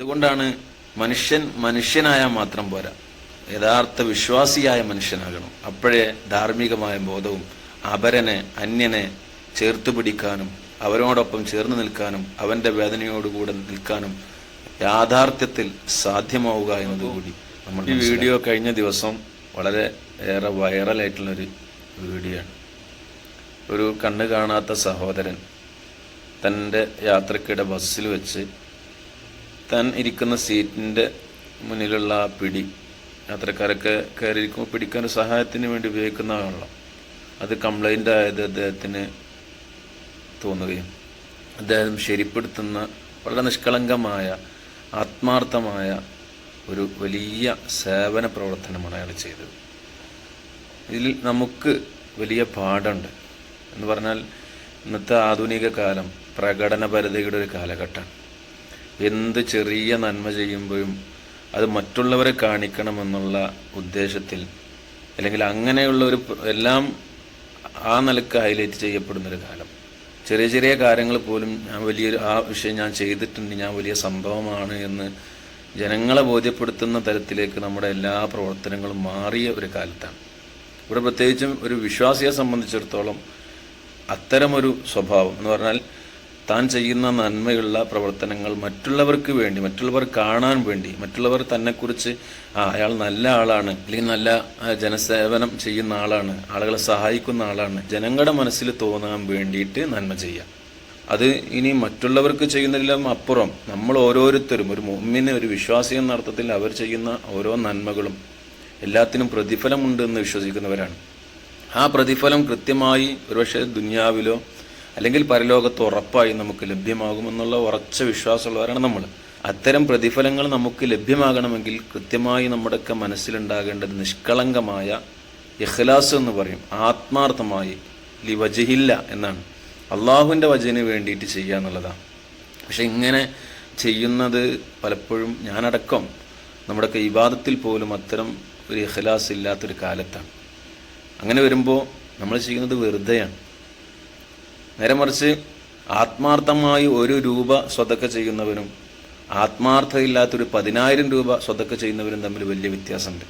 അതുകൊണ്ടാണ് മനുഷ്യൻ മനുഷ്യനായ മാത്രം പോരാ. യഥാർത്ഥ വിശ്വാസിയായ മനുഷ്യനാകണം. അപ്പോഴേ ധാർമ്മികമായ ബോധവും അപരനെ അന്യനെ ചേർത്ത് പിടിക്കാനും അവരോടൊപ്പം ചേർന്ന് നിൽക്കാനും അവന്റെ വേദനയോടുകൂടെ നിൽക്കാനും യാഥാർത്ഥ്യത്തിൽ സാധ്യമാവുക എന്നതുകൂടി നമ്മൾ ഈ വീഡിയോ കഴിഞ്ഞ ദിവസം വളരെ ഏറെ വൈറലായിട്ടുള്ളൊരു വീഡിയോ ആണ് ഒരു കണ്ണ് കാണാത്ത സഹോദരൻ തന്റെ യാത്രക്കിടെ ബസ്സിൽ വെച്ച് താൻ ഇരിക്കുന്ന സീറ്റിന്റെ മുന്നിലുള്ള ആ പിടി. യാത്രക്കാരൊക്കെ കയറിയിരിക്കുമ്പോൾ പിടിക്കാൻ സഹായത്തിന് വേണ്ടി ഉപയോഗിക്കുന്ന വെള്ളം അത് കംപ്ലൈന്റ് ആയത് അദ്ദേഹത്തിന് തോന്നുകയും അദ്ദേഹം ശരിപ്പെടുത്തുന്ന വളരെ നിഷ്കളങ്കമായ ആത്മാർത്ഥമായ ഒരു വലിയ സേവന പ്രവർത്തനമാണ് അയാൾ ചെയ്തത്. ഇതിൽ നമുക്ക് വലിയ പാടുണ്ട് എന്ന് പറഞ്ഞാൽ ഇന്നത്തെ ആധുനിക കാലം പ്രകടനപരതയുടെ ഒരു കാലഘട്ടമാണ്. എന്ത് ചെറിയ നന്മ ചെയ്യുമ്പോഴും അത് മറ്റുള്ളവരെ കാണിക്കണമെന്നുള്ള ഉദ്ദേശത്തിൽ അല്ലെങ്കിൽ അങ്ങനെയുള്ള ഒരു എല്ലാം ആ നിലയ്ക്ക് ഹൈലൈറ്റ് ചെയ്യപ്പെടുന്നൊരു കാലം. ചെറിയ ചെറിയ കാര്യങ്ങൾ പോലും ഞാൻ വലിയൊരു ആ വിഷയം ഞാൻ ചെയ്തിട്ടുണ്ട് ഞാൻ വലിയ സംഭവമാണ് എന്ന് ജനങ്ങളെ ബോധ്യപ്പെടുത്തുന്ന തരത്തിലേക്ക് നമ്മുടെ എല്ലാ പ്രവർത്തനങ്ങളും മാറിയ ഒരു കാലത്താണ്. ഇവിടെ പ്രത്യേകിച്ചും ഒരു വിശ്വാസിയെ സംബന്ധിച്ചിടത്തോളം അത്തരമൊരു സ്വഭാവം എന്ന് പറഞ്ഞാൽ താൻ ചെയ്യുന്ന നന്മയുള്ള പ്രവർത്തനങ്ങൾ മറ്റുള്ളവർക്ക് വേണ്ടി മറ്റുള്ളവർ കാണാൻ വേണ്ടി മറ്റുള്ളവർ തന്നെക്കുറിച്ച് ആ അയാൾ നല്ല ആളാണ് അല്ലെങ്കിൽ നല്ല ജനസേവനം ചെയ്യുന്ന ആളാണ് ആളുകളെ സഹായിക്കുന്ന ആളാണ് ജനങ്ങളുടെ മനസ്സിൽ തോന്നാൻ വേണ്ടിയിട്ട് നന്മ ചെയ്യുക. അത് ഇനി മറ്റുള്ളവർക്ക് ചെയ്യുന്നതിലും അപ്പുറം നമ്മൾ ഓരോരുത്തരും ഒരു മുമ്മിന് ഒരു വിശ്വാസി എന്ന അർത്ഥത്തിൽ അവർ ചെയ്യുന്ന ഓരോ നന്മകളും എല്ലാത്തിനും പ്രതിഫലമുണ്ട് എന്ന് വിശ്വസിക്കുന്നവരാണ്. ആ പ്രതിഫലം കൃത്യമായി ഒരുപക്ഷെ ദുനിയാവിലോ അല്ലെങ്കിൽ പരലോകത്ത് ഉറപ്പായി നമുക്ക് ലഭ്യമാകുമെന്നുള്ള ഉറച്ച വിശ്വാസമുള്ളവരാണ് നമ്മൾ. അത്തരം പ്രതിഫലങ്ങൾ നമുക്ക് ലഭ്യമാകണമെങ്കിൽ കൃത്യമായി നമ്മുടെയൊക്കെ മനസ്സിലുണ്ടാകേണ്ടത് നിഷ്കളങ്കമായ ഇഖ്ലാസ് എന്ന് പറയും. ആത്മാർത്ഥമായി ലി വജഹില്ല എന്നാണ്. അള്ളാഹുവിന്റെ വജന് വേണ്ടിയിട്ട് ചെയ്യുക എന്നുള്ളതാണ്. പക്ഷെ ഇങ്ങനെ ചെയ്യുന്നത് പലപ്പോഴും ഞാനടക്കം നമ്മുടെയൊക്കെ ഇബാദത്തിൽ പോലും അത്തരം ഒരു ഇഖ്ലാസ് ഇല്ലാത്തൊരു കാലത്താണ്. അങ്ങനെ വരുമ്പോൾ നമ്മൾ ചെയ്യുന്നത് വെറുതെയാണ്. നേരെ മറിച്ച് ആത്മാർത്ഥമായി ഒരു രൂപ സ്വതക്ക ചെയ്യുന്നവനും ആത്മാർത്ഥതയില്ലാത്തൊരു പതിനായിരം രൂപ സ്വതക്ക ചെയ്യുന്നവരും തമ്മിൽ വലിയ വ്യത്യാസമുണ്ട്.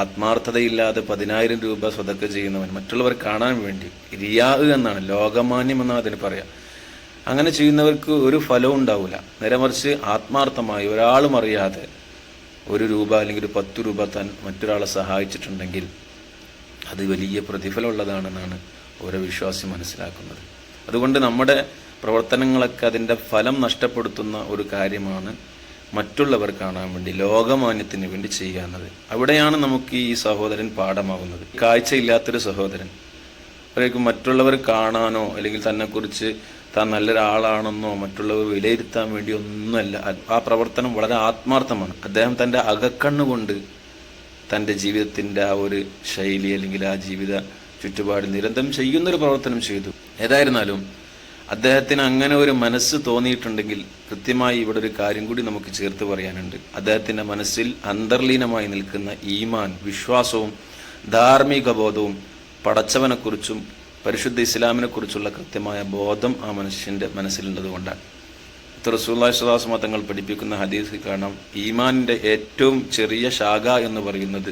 ആത്മാർത്ഥതയില്ലാതെ പതിനായിരം രൂപ സ്വതക്ക ചെയ്യുന്നവൻ മറ്റുള്ളവർ കാണാൻ വേണ്ടി റിയാ എന്നാണ് ലോകമാന്യം എന്നാണ് അതിന് പറയാം. അങ്ങനെ ചെയ്യുന്നവർക്ക് ഒരു ഫലവും ഉണ്ടാവില്ല നേരെ മറിച്ച് ആത്മാർത്ഥമായി ഒരാളും അറിയാതെ ഒരു രൂപ അല്ലെങ്കിൽ ഒരു പത്ത് രൂപ താൻ മറ്റൊരാളെ സഹായിച്ചിട്ടുണ്ടെങ്കിൽ അത് വലിയ പ്രതിഫലമുള്ളതാണെന്നാണ് ഓരോ വിശ്വാസി മനസ്സിലാക്കുന്നത്. അതുകൊണ്ട് നമ്മുടെ പ്രവർത്തനങ്ങളൊക്കെ അതിന്റെ ഫലം നഷ്ടപ്പെടുത്തുന്ന ഒരു കാര്യമാണ് മറ്റുള്ളവർ കാണാൻ വേണ്ടി ലോകമാന്യത്തിന് വേണ്ടി ചെയ്യാവുന്നത് അവിടെയാണ് നമുക്ക് ഈ സഹോദരൻ പാഠമാകുന്നത്. കാഴ്ചയില്ലാത്തൊരു സഹോദരൻ. അപ്പോഴേക്കും മറ്റുള്ളവർ കാണാനോ അല്ലെങ്കിൽ തന്നെക്കുറിച്ച് താൻ നല്ലൊരാളാണെന്നോ മറ്റുള്ളവർ വിലയിരുത്താൻ വേണ്ടി ഒന്നുമല്ല. ആ പ്രവർത്തനം വളരെ ആത്മാർത്ഥമാണ്. അദ്ദേഹം തന്റെ അകക്കണ്ണുകൊണ്ട് തന്റെ ജീവിതത്തിന്റെ ആ ഒരു ശൈലി അല്ലെങ്കിൽ ആ ജീവിത ചുറ്റുപാട് നിരന്തരം ചെയ്യുന്നൊരു പ്രവർത്തനം ചെയ്തു. ഏതായിരുന്നാലും അദ്ദേഹത്തിന് അങ്ങനെ ഒരു മനസ്സ് തോന്നിയിട്ടുണ്ടെങ്കിൽ കൃത്യമായി ഇവിടെ ഒരു കാര്യം കൂടി നമുക്ക് ചേർത്ത് പറയാനുണ്ട്. അദ്ദേഹത്തിന്റെ മനസ്സിൽ അന്തർലീനമായി നിൽക്കുന്ന ഈമാൻ വിശ്വാസവും ധാർമ്മിക ബോധവും പടച്ചവനെക്കുറിച്ചും പരിശുദ്ധ ഇസ്ലാമിനെക്കുറിച്ചുള്ള കൃത്യമായ ബോധം ആ മനുഷ്യന്റെ മനസ്സിലുള്ളത് കൊണ്ടാണ് റസൂല്ലാസ്വാസ് തങ്ങൾ പഠിപ്പിക്കുന്ന ഹദീസിൽ കാണാം ഈമാനിന്റെ ഏറ്റവും ചെറിയ ശാഖ എന്ന് പറയുന്നത്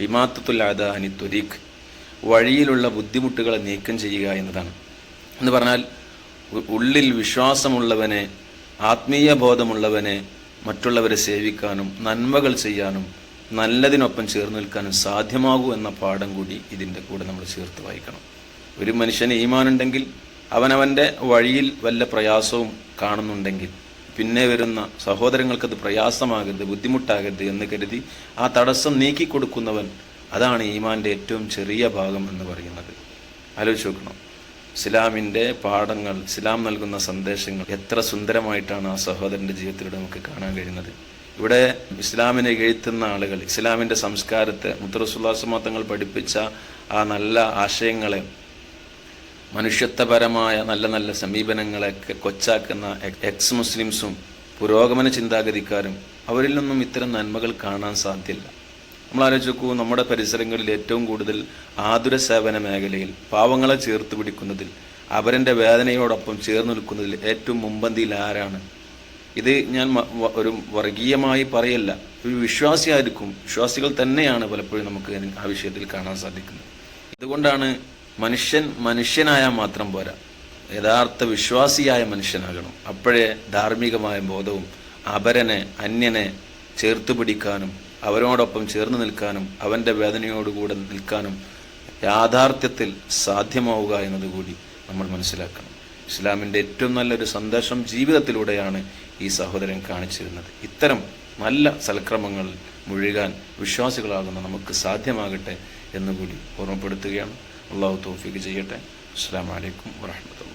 ഇമാത്തുല്ലാദ അനി ത്വരീഖ് വഴിയിലുള്ള ബുദ്ധിമുട്ടുകളെ നീക്കം ചെയ്യുക എന്നതാണ്. എന്ന് പറഞ്ഞാൽ ഉള്ളിൽ വിശ്വാസമുള്ളവനെ ആത്മീയ ബോധമുള്ളവനെ മറ്റുള്ളവരെ സേവിക്കാനും നന്മകൾ ചെയ്യാനും നല്ലതിനൊപ്പം ചേർന്ന് നിൽക്കാനും സാധ്യമാകൂ എന്ന പാഠം കൂടി ഇതിന്റെ കൂടെ നമ്മൾ ചേർത്ത് വായിക്കണം. ഒരു മനുഷ്യന് ഈമാനുണ്ടെങ്കിൽ അവനവന്റെ വഴിയിൽ വല്ല പ്രയാസവും കാണുന്നുണ്ടെങ്കിൽ പിന്നെ വരുന്ന സഹോദരങ്ങൾക്കത് പ്രയാസമാകരുത് ബുദ്ധിമുട്ടാകരുത് എന്ന് കരുതി ആ തടസ്സം നീക്കിക്കൊടുക്കുന്നവൻ അതാണ് ഈമാന്റെ ഏറ്റവും ചെറിയ ഭാഗം എന്ന് പറയുന്നത്. ആലോചിച്ച് നോക്കണം. ഇസ്ലാമിന്റെ പാഠങ്ങൾ ഇസ്ലാം നൽകുന്ന സന്ദേശങ്ങൾ എത്ര സുന്ദരമായിട്ടാണ് ആ സഹോദരന്റെ ജീവിതത്തിലൂടെ നമുക്ക് കാണാൻ കഴിയുന്നത്. ഇവിടെ ഇസ്ലാമിനെ എഴുത്തുന്ന ആളുകൾ ഇസ്ലാമിന്റെ സംസ്കാരത്തെ മുത്തറസുല്ലാസമാ തങ്ങൾ പഠിപ്പിച്ച ആ നല്ല ആശയങ്ങളെ മനുഷ്യത്വപരമായ നല്ല നല്ല സമീപനങ്ങളെയൊക്കെ കൊച്ചാക്കുന്ന എക്സ് മുസ്ലിംസും പുരോഗമന ചിന്താഗതിക്കാരും അവരിൽ നിന്നും ഇത്തരം നന്മകൾ കാണാൻ സാധ്യല്ല. നമ്മൾ ആലോചിച്ച് നമ്മുടെ പരിസരങ്ങളിൽ ഏറ്റവും കൂടുതൽ ആതുര സേവന മേഖലയിൽ പാവങ്ങളെ ചേർത്ത് പിടിക്കുന്നതിൽ അവരന്റെ വേദനയോടൊപ്പം ചേർന്ന് നിൽക്കുന്നതിൽ ഏറ്റവും മുമ്പന്തിയിൽ ആരാണ്? ഇത് ഞാൻ ഒരു വർഗീയമായി പറയല്ല ഒരു വിശ്വാസിയായിരിക്കും. വിശ്വാസികൾ തന്നെയാണ് പലപ്പോഴും നമുക്ക് ആ വിഷയത്തിൽ കാണാൻ സാധിക്കുന്നത്. അതുകൊണ്ടാണ് മനുഷ്യൻ മനുഷ്യനായാൽ മാത്രം പോരാ യഥാർത്ഥ വിശ്വാസിയായ മനുഷ്യനാകണം. അപ്പോഴേ ധാർമ്മികമായ ബോധവും അപരനെ അന്യനെ ചേർത്ത് പിടിക്കാനും അവരോടൊപ്പം ചേർന്ന് നിൽക്കാനും അവന്റെ വേദനയോടുകൂടെ നിൽക്കാനും യാഥാർത്ഥ്യത്തിൽ സാധ്യമാവുക എന്നതുകൂടി നമ്മൾ മനസ്സിലാക്കണം. ഇസ്ലാമിന്റെ ഏറ്റവും നല്ലൊരു സന്ദേശം ജീവിതത്തിലൂടെയാണ് ഈ സഹോദരൻ കാണിച്ചിരുന്നത്. ഇത്തരം നല്ല സൽക്രമങ്ങൾ മുഴുകാൻ വിശ്വാസികളാകുന്ന നമുക്ക് സാധ്യമാകട്ടെ എന്നുകൂടി ഓർമ്മപ്പെടുത്തുകയാണ്. അള്ളാഹു തോഫിക്ക് ചെയ്യട്ടെ. അസ്സാം വലൈക്കും വാഹമത്തുള്ള